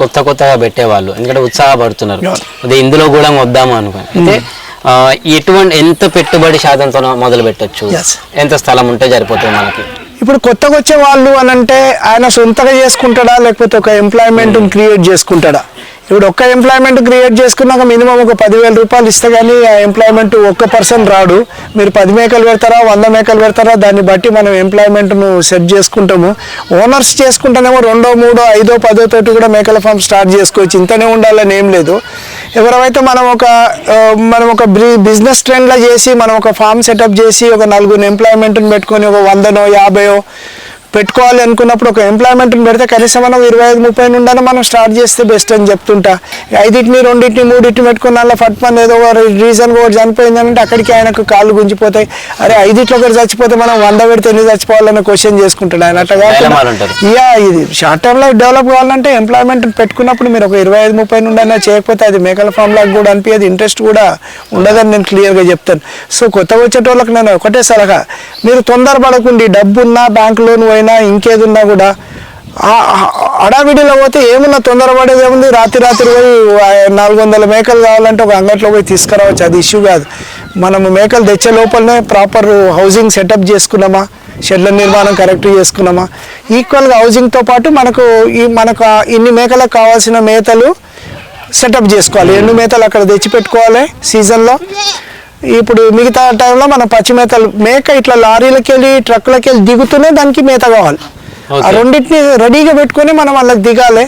కొత్త కొత్తగా పెట్టేవాళ్ళు. ఎందుకంటే ఉత్సాహపడుతున్నారు. అదే ఇందులో కూడా వద్దాము అనుకుని అయితే ఎటువంటి ఎంత పెట్టుబడి శాతంతో మొదలు పెట్టొచ్చు. ఎంత స్థలం ఉంటే సరిపోతుంది మనకి? ఇప్పుడు కొత్తగా వచ్చే వాళ్ళు అని అంటే ఆయన సొంతగా చేసుకుంటాడా? లేకపోతే ఒక ఎంప్లాయ్మెంట్ క్రియేట్ చేసుకుంటాడా? ఇప్పుడు ఒక్క ఎంప్లాయ్మెంట్ క్రియేట్ చేసుకున్నాక మినిమం ఒక పదివేల రూపాయలు ఇస్తే కానీ ఆ ఎంప్లాయ్మెంట్ ఒక్క పర్సన్ రాడు. మీరు పది మేకలు పెడతారా వంద మేకలు పెడతారా దాన్ని బట్టి మనం ఎంప్లాయ్మెంట్ను సెట్ చేసుకుంటాము. ఓనర్స్ చేసుకుంటేనేమో రెండో మూడో ఐదో పదో తోటి కూడా మేకల ఫామ్ స్టార్ట్ చేసుకోవచ్చు. ఇంతనే ఉండాలని ఏం లేదు. ఎవరైతే మనం ఒక మనం ఒక బిజినెస్ ట్రెండ్లో చేసి మనం ఒక ఫామ్ సెటప్ చేసి ఒక నలుగురు ఎంప్లాయ్మెంట్ని పెట్టుకొని ఒక వందనో యాభైయో పెట్టుకోవాలి అనుకున్నప్పుడు ఒక ఎంప్లాయ్మెంట్ని పెడితే కనీసం మనం ఇరవై ఐదు ముప్పై నుండి మనం స్టార్ట్ చేస్తే బెస్ట్ అని చెప్తుంటా. ఐదింటిని రెండింటిని మూడింటిని పెట్టుకున్న ఫట్ పని ఏదో ఒక రీజన్ ఒకటి చనిపోయిందంటే అక్కడికి ఆయనకు కాళ్ళు గుంజిపోతాయి. అరే ఐదింట్లో ఒకటి చచ్చిపోతే మనం వంద పెడితే ఎన్ని చచ్చిపోవాలని క్వశ్చన్ చేసుకుంటాడు ఆయన. అట్లా ఇది షార్ట్ టర్మ్లో డెవలప్ కావాలంటే ఎంప్లాయ్మెంట్ పెట్టుకున్నప్పుడు మీరు ఒక ఇరవై ఐదు ముప్పై నుండి అయినా చేయకపోతే అది మేకల ఫామ్ లాగా కూడా అనిపించదు ఇంట్రెస్ట్ కూడా ఉండదని నేను క్లియర్గా చెప్తాను. సో కొత్త వచ్చేటోళ్ళకి నేను ఒకటే సలహా. మీరు తొందరపడకుండి డబ్బు ఉన్నా బ్యాంక్ లోన్ పోయినా ఇంకేదిన్నా కూడా అడావిడిలో పోతే ఏమన్నా తొందరపడేది ఏముంది? రాత్రి రాత్రి పోయి నాలుగు వందల మేకలు కావాలంటే ఒక అంగట్లో పోయి తీసుకురావచ్చు. అది ఇష్యూ కాదు. మనము మేకలు తెచ్చే లోపలనే ప్రాపర్ హౌసింగ్ సెటప్ చేసుకున్నామా? షెడ్ల నిర్మాణం కరెక్ట్ చేసుకున్నామా? ఈక్వల్గా హౌసింగ్తో పాటు మనకు ఈ మనకు ఇన్ని మేకలకు కావాల్సిన మేతలు సెటప్ చేసుకోవాలి. ఎండు మేతలు అక్కడ తెచ్చి పెట్టుకోవాలి సీజన్లో? ఇప్పుడు మిగతా టైంలో మన పచ్చి మేతలు మేక ఇట్లా లారీలకి వెళ్ళి ట్రక్కులకి వెళ్ళి దిగుతూనే దానికి మేత కావాలి ఆ. రెండింటిని రెడీగా పెట్టుకొని మనం వాళ్ళకి దిగాలి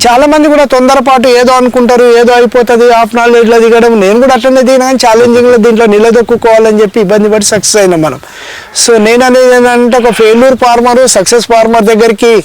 చాలా మంది కూడా తొందరపాటు ఏదో అనుకుంటారు ఏదో అయిపోతుంది హాఫ్ నాలెడ్జ్లో దిగడం. నేను కూడా అట్లనే దిగినా కానీ ఛాలెంజింగ్లో దీంట్లో నిలదొక్కుకోవాలని చెప్పి ఇబ్బంది పడి సక్సెస్ అయినాం మనం. సో నేను అనేది ఏంటంటే ఒక ఫెయిల్యూర్ ఫార్మర్ సక్సెస్ ఫార్మర్ దగ్గరికి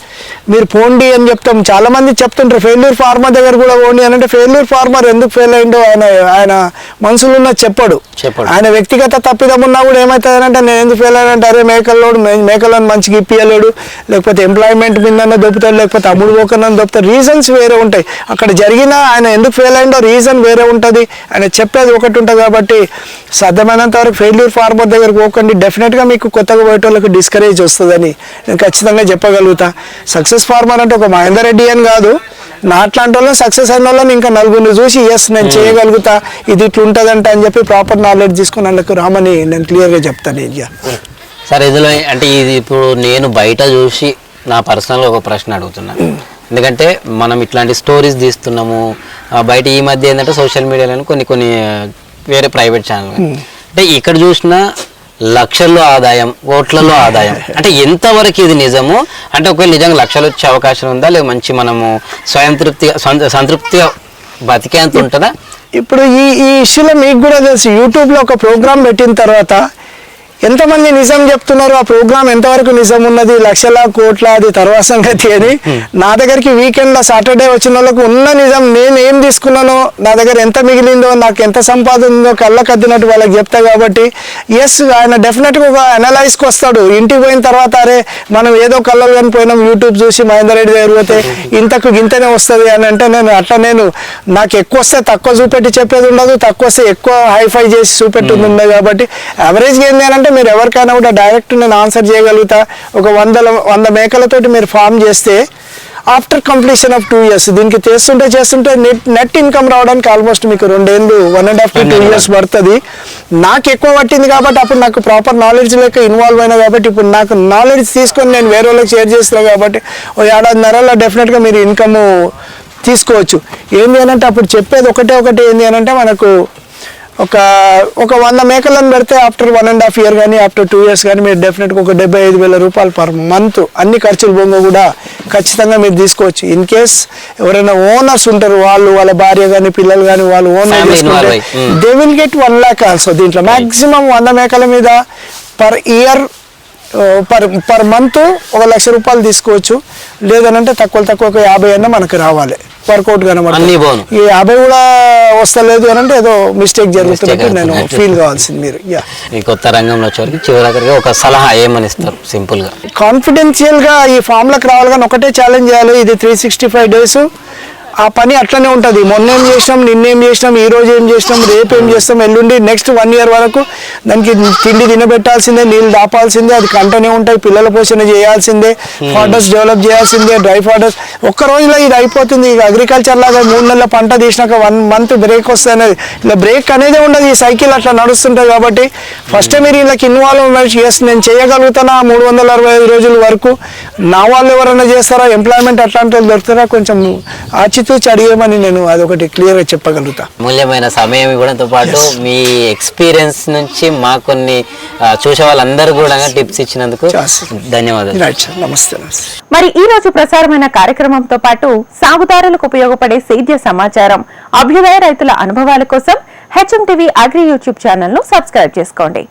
మీరు పోండి అని చెప్తాం. చాలా మంది చెప్తుంటారు ఫెయిల్యూర్ ఫార్మర్ దగ్గర కూడా పోండి అని అంటే ఫెయిల్యూర్ ఫార్మర్ ఎందుకు ఫెయిల్ అయిందో ఆయన ఆయన మనసులో ఉన్న చెప్పడు. చెప్పడు. ఆయన వ్యక్తిగత తప్పిదం ఉన్నా కూడా ఏమవుతుంది అంటే నేను ఎందుకు ఫెయిల్ అయినంటే అరే మేకల్లోడు మే- మేకలను మంచిగా ఇప్పియలేడు. లేకపోతే ఎంప్లాయ్మెంట్ మీద దొప్పుతాడు లేకపోతే అమ్ముడు పోకన్నా దొప్పుతాడు రీజన్స్ వేరే ఉంటాయి. అక్కడ జరిగిన ఆయన ఎందుకు ఫెయిల్ అయిందో రీజన్ వేరే ఉంటుంది. ఆయన చెప్పేది ఒకటి ఉంటుంది కాబట్టి సాధ్యమైనంత వరకు ఫెయిల్యూర్ ఫార్మర్ దగ్గరకు పోకండి. డెఫినెట్గా మీకు కొత్తగా పోయేటోళ్ళకి డిస్కరేజ్ వస్తుందని నేను ఖచ్చితంగా చెప్పగలుగుతా. సక్సెస్ ఫార్మర్ అంటే ఒక మహేందర్ రెడ్డి అని కాదు. నా అట్లాంటి వాళ్ళని సక్సెస్ అయిన వాళ్ళని ఇంకా నలుగురిని చూసి ఎస్ నేను చేయగలుగుతా. ఇది ఇట్లా ఉంటుందంట అని చెప్పి ప్రాపర్ నాలెడ్జ్ తీసుకుని అందుకు రామని నేను క్లియర్గా చెప్తాను ఇక. సరే ఇందులో అంటే ఇది ఇప్పుడు నేను బయట చూసి నా పర్సనల్గా ఒక ప్రశ్న అడుగుతున్నాను ఎందుకంటే మనం ఇట్లాంటి స్టోరీస్ తీస్తున్నాము. బయట ఈ మధ్య ఏంటంటే సోషల్ మీడియాలో కొన్ని కొన్ని వేరే ప్రైవేట్ ఛానల్ అంటే ఇక్కడ చూసినా లక్షల్లో ఆదాయం కోట్లలో ఆదాయం. అంటే ఎంతవరకు ఇది నిజము అంటే ఒకవేళ నిజంగా లక్షలు వచ్చే అవకాశం ఉందా లేక మంచి మనము స్వయం తృప్తిగా సొంత- సంతృప్తిగా బతికేంత ఉంటుందా? ఇప్పుడు ఈ ఈ ఇష్యూలో మీకు కూడా తెలుసు యూట్యూబ్లో ఒక ప్రోగ్రామ్ పెట్టిన తర్వాత ఎంతమంది నిజం చెప్తున్నారు? ఆ ప్రోగ్రామ్ ఎంతవరకు నిజం ఉన్నది లక్షల కోట్ల అది తర్వాత సంగతి అని. నా దగ్గరికి వీకెండ్లో సాటర్డే వచ్చిన వాళ్ళకు ఉన్న నిజం నేను ఏం తీసుకున్నానో నా దగ్గర ఎంత మిగిలిందో నాకు ఎంత సంపాదన ఉందో కళ్ళకు అద్దినట్టు వాళ్ళకి చెప్తా కాబట్టి ఎస్ ఆయన డెఫినెట్గా ఒక అనలైజ్కి వస్తాడు. ఇంటికి పోయిన తర్వాత అరే మనం ఏదో కళ్ళలు కానీ పోయినాం యూట్యూబ్ చూసి మహేందర్ రెడ్డి దగ్గర పోతే ఇంతకు ఇంతనే వస్తుంది అని అంటే నేను అట్లా నేను నాకు ఎక్కువ వస్తే తక్కువ చూపెట్టి చెప్పేది ఉండదు తక్కువ వస్తే ఎక్కువ హైఫై చేసి చూపెట్టేది ఉండదు కాబట్టి యావరేజ్గా ఏంటి అని అంటే మీరు ఎవరికైనా కూడా డైరెక్ట్ నేను ఆన్సర్ చేయగలుగుతా. ఒక వందల వంద మేకలతోటి మీరు ఫామ్ చేస్తే after completion of two years దీనికి చేస్తుంటే చేస్తుంటే నెట్ నెట్ ఇన్కమ్ రావడానికి ఆల్మోస్ట్ మీకు రెండేళ్ళు one and half to two years పడుతుంది. నాకు ఎక్కువ పట్టింది కాబట్టి అప్పుడు నాకు ప్రాపర్ నాలెడ్జ్ లేక ఇన్వాల్వ్ అయినా కాబట్టి ఇప్పుడు నాకు నాలెడ్జ్ తీసుకొని నేను వేరే వాళ్ళకి షేర్ చేస్తున్నా కాబట్టి ఓ ఏడాదిన్నరలో డెఫినెట్గా మీరు ఇన్కమ్ తీసుకోవచ్చు. ఏంది అని అంటే అప్పుడు చెప్పేది ఒకటే ఒకటి ఏంది అని అంటే మనకు ఒక ఒక వంద మేకలను పెడితే after one and half year కానీ ఆఫ్టర్ టూ ఇయర్స్ కానీ మీరు డెఫినెట్గా ఒక డెబ్బై ఐదు వేల రూపాయలు పర్ మంత్ అన్ని ఖర్చులు బొంగ కూడా ఖచ్చితంగా మీరు తీసుకోవచ్చు. ఇన్ కేస్ ఎవరైనా ఓనర్స్ ఉంటారు వాళ్ళు వాళ్ళ భార్య కానీ పిల్లలు కానీ వాళ్ళు owner. They will get one lakh also దీంట్లో. మాక్సిమం వంద మేకల మీద per year per per month ఒక లక్ష రూపాయలు తీసుకోవచ్చు. లేదనంటే తక్కువ తక్కువ ఒక యాభై అన్న మనకు రావాలి. వర్కౌట్ కనబడుతుంది. ఈ యాభై కూడా వస్తలేదు అని అంటే ఏదో మిస్టేక్ జరుగుతున్నట్టు నేను. ఫీల్ కావాల్సింది మీరు. యా ఈ కొత్త రంగంలో వచ్చేవరకు చివరికి ఒక సలహా ఏమని ఇస్తారు సింపుల్గా కాన్ఫిడెన్షియల్గా ఈ ఫామ్లకు రావాలి కానీ ఒకటే ఛాలెంజ్ చేయాలి. ఇది త్రీ సిక్స్టీ ఫైవ్ డేస్ ఆ పని అట్లనే ఉంటుంది. మొన్నేం చేసినాం నిన్నేం చేసినాం ఈ రోజు ఏం చేసినాం రేపు ఏం చేస్తాం ఎల్లుండి నెక్స్ట్ వన్ ఇయర్ వరకు దానికి తిండి తినబెట్టాల్సిందే నీళ్ళు దాపాల్సిందే అది కంటనే ఉంటాయి పిల్లల పోషణ చేయాల్సిందే ఫార్డర్స్ డెవలప్ చేయాల్సిందే డ్రై ఫార్డర్స్ ఒక్క రోజులో ఇది అయిపోతుంది. ఇక అగ్రికల్చర్ లాగా మూడు నెలల పంట తీసినాక వన్ మంత్ బ్రేక్ వస్తుంది అనేది. ఇలా బ్రేక్ అనేది ఉండదు ఈ సైకిల్ అట్లా నడుస్తుంటుంది కాబట్టి ఫస్ట్ మీరు వీళ్ళకి ఇన్వాల్వ్మెంట్ చేసి నేను చేయగలుగుతానా? మూడు వందల అరవై ఐదు రోజుల వరకు నా వాళ్ళు ఎవరైనా చేస్తారా? ఎంప్లాయ్మెంట్ అట్లాంటి వాళ్ళు దొరుకుతారా? కొంచెం ఆచితూచి అడిగేమని నేను అదొకటి క్లియర్గా చెప్పగలుగుతా. మూల్యమైన సమయం ఇవ్వడంతో పాటు మీ ఎక్స్పీరియన్స్ నుంచి మాకు కొన్ని చూసే వాళ్ళందరూ కూడా టిప్స్ ఇచ్చినందుకు. ధన్యవాదాలు. నమస్తే మరి ఈ రోజు ప్రసారమైన కార్యక్రమంతో పాటు సాగుదారులకు ఉపయోగపడే సేద్య సమాచారం అభ్యుదయ రైతుల అనుభవాల కోసం హెచ్ఎం టీవీ అగ్రి యూట్యూబ్ ఛానల్ను సబ్స్క్రైబ్ చేసుకోండి.